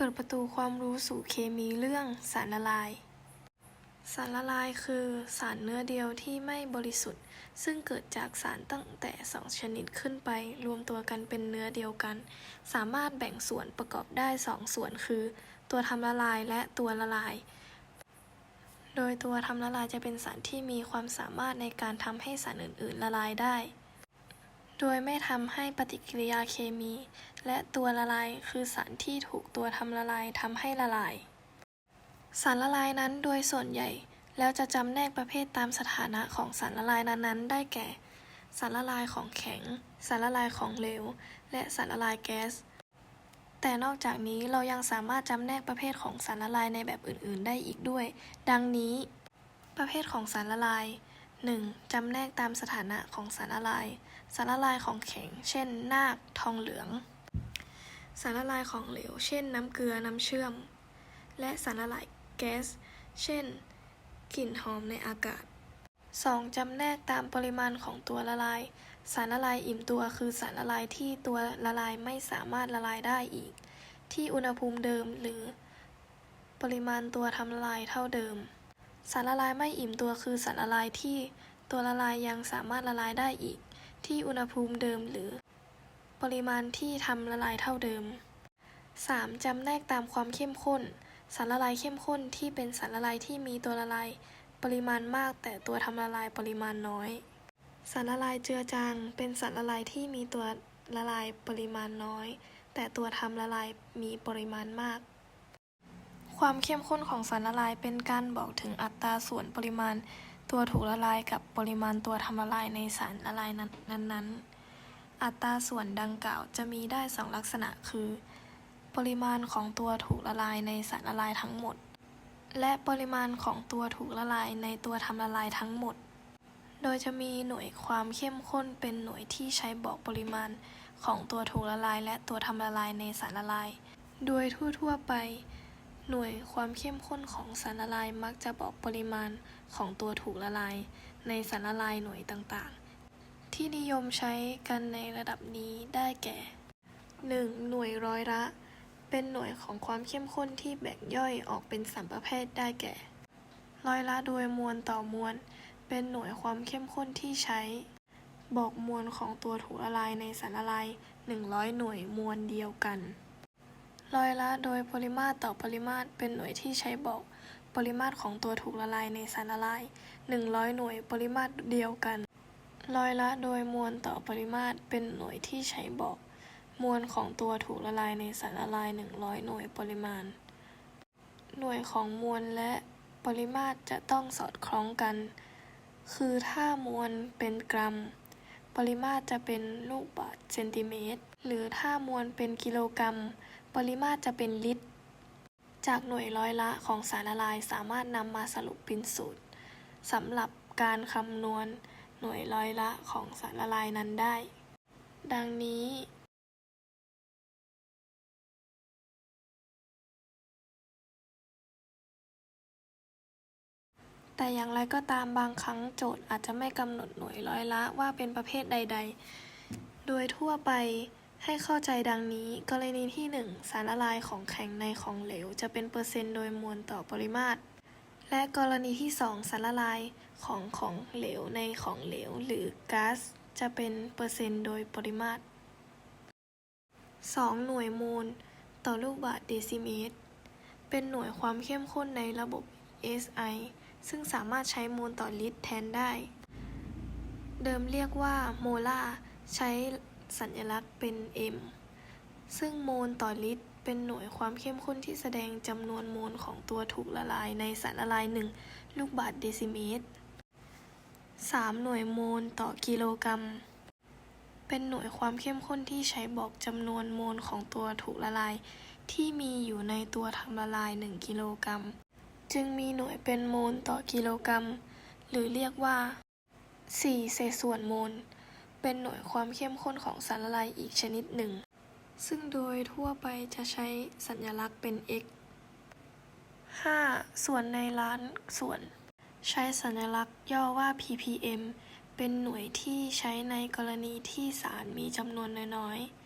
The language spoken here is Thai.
เปิดประตูความรู้สู่เคมีเรื่องสารละลาย สารละลายคือสารเนื้อเดียวที่ไม่บริสุทธิ์ ซึ่งเกิดจากสารตั้งแต่สองชนิดขึ้นไป รวมตัวกันเป็นเนื้อเดียวกัน สามารถแบ่งส่วนประกอบได้สองส่วนคือ ตัวทำละลายและตัวละลาย โดยตัวทำละลายจะเป็นสารที่มีความสามารถในการทำให้สารอื่น ๆ ละลายได้ โดยไม่ทำให้ปฏิกิริยาเคมี และตัวละลายคือสารที่ถูกตัวทำละลายทำให้ละลาย สารละลายนั้นโดยส่วนใหญ่ แล้วจะจำแนกประเภทตามสถานะของสารละลายนั้นๆ ได้แก่ สารละลายของแข็ง สารละลายของเหลว และสารละลายแก๊สแต่นอกจากนี้เรายังสามารถจำแนกประเภทของสารละลายในแบบอื่น ๆ ได้อีกด้วย ดังนี้ ประเภทของสารละลาย 1. จำแนกตามสถานะของสารละลาย สารละลายของแข็ง เช่น นาค ทองเหลือง สารละลายของเหลว เช่น น้ำเกลือ น้ำเชื่อม และสารละลายแก๊ส เช่น กลิ่นหอมในอากาศ 2. จำแนกตามปริมาณของตัวละลาย สารละลายอิ่มตัวคือสารละลายที่ตัวละลายไม่สามารถละลายได้อีก ที่อุณหภูมิเดิมหรือ ปริมาณตัวทำละลายเท่าเดิม สารละลายไม่อิ่มตัวคือสารละลายที่ตัวละลายยังสามารถละลายได้อีก ที่อุณหภูมิเดิมหรือ ปริมาณที่ทำละลายเท่าเดิม 3. จำแนกตามความเข้มข้น สารละลายเข้มข้นที่เป็นสารละลายที่มีตัวละลายปริมาณมาก แต่ตัวทำละลายปริมาณน้อย สารละลายเจือจางเป็นสารละลายที่มีตัวละลายปริมาณน้อย แต่ตัวทำละลายมีปริมาณมาก ความเข้มข้นของสารละลายเป็นการบอกถึงอัตราส่วนปริมาณตัวถูกละลายกับปริมาณตัวทำละลายในสารละลายนั้นๆ อัตราส่วนดังกล่าวจะมีได้สองลักษณะคือ ปริมาณของตัวถูกละลายในสารละลายทั้งหมด และปริมาณของตัวถูกละลายในตัวทำละลายทั้งหมด โดยจะมีหน่วยความเข้มข้นเป็นหน่วยที่ใช้บอกปริมาณของตัวถูกละลายและตัวทำละลายในสารละลาย โดยทั่วๆไป หน่วยความเข้มข้นของสารละลายมักจะบอกปริมาณของตัวถูกละลาย ในสารละลายหน่วยต่างๆ ที่นิยมใช้กันในระดับนี้ได้แก่ 1. หน่วยร้อยละ เป็นหน่วยของความเข้มข้นที่แบ่งย่อยออกเป็นสามประเภทได้แก่ ร้อยละโดยมวลต่อมวล เป็นหน่วยความเข้มข้นที่ใช้ บอกมวลของตัวถูกละลายในสารละลาย 100 หน่วยมวลเดียวกัน ร้อยละโดยปริมาตรต่อปริมาตรเป็นหน่วยที่ใช้บอกปริมาตรของตัวถูกละลายในสารละลาย 100 หน่วยปริมาตรเดียวกันร้อยละโดยมวลต่อปริมาตรเป็นหน่วยที่ใช้บอก มวลของตัวถูกละลายในสารละลาย 100 หน่วยปริมาณ หน่วยของมวลและปริมาตรจะต้องสอดคล้องกัน คือถ้ามวลเป็นกรัม ปริมาตรจะเป็นลูกบาศก์เซนติเมตร หรือถ้ามวลเป็นกิโลกรัม ปริมาตรจะเป็นลิตร จากหน่วยร้อยละของสารละลายสามารถนำมาสรุปเป็นสูตรสำหรับการคำนวณหน่วยร้อยละของสารละลายนั้นได้ ดังนี้แต่อย่างไรก็ตามบางครั้งโจทย์อาจจะไม่กำหนดหน่วยร้อยละว่าเป็นประเภทใด ๆ โดยทั่วไป ให้เข้าใจดังนี้ กรณีที่ 1 สารละลายของแข็งในของเหลว จะเป็นเปอร์เซ็นต์โดยมวลต่อปริมาตร และกรณีที่ 2 สารละลายของของเหลวในของเหลว หรือก๊าซจะเป็นเปอร์เซ็นต์โดยปริมาตร 2. หน่วยโมลต่อลูกบาศก์เดซิเมตร เป็นหน่วยความเข้มข้นในระบบ SI ซึ่งสามารถใช้โมลต่อลิตรแทนได้ เดิมเรียกว่าโมลาร์ใช้ สัญลักษณ์เป็น m ซึ่งโมลต่อลิตรเป็นหน่วยความเข้มข้นที่แสดงจำนวนโมลของตัวถูกละลายในสารละลาย 1 ลูกบาศก์เดซิเมตร 3. หน่วยโมลต่อกิโลกรัม เป็นหน่วยความเข้มข้นที่ใช้บอกจำนวนโมลของตัวถูกละลาย ที่มีอยู่ในตัวทำละลาย 1 กิโลกรัม จึงมีหน่วยเป็นโมลต่อกิโลกรัม หรือเรียกว่า 4 เศษส่วนโมล เป็นหน่วยความเข้มข้นของสารละลายอีกชนิดหนึ่ง ซึ่งโดยทั่วไปจะใช้สัญลักษณ์เป็น x 5. ส่วนในล้านส่วน ใช้สัญลักษณ์ย่อว่า ppm เป็นหน่วยที่ใช้ในกรณีที่สารมีจำนวนน้อยๆ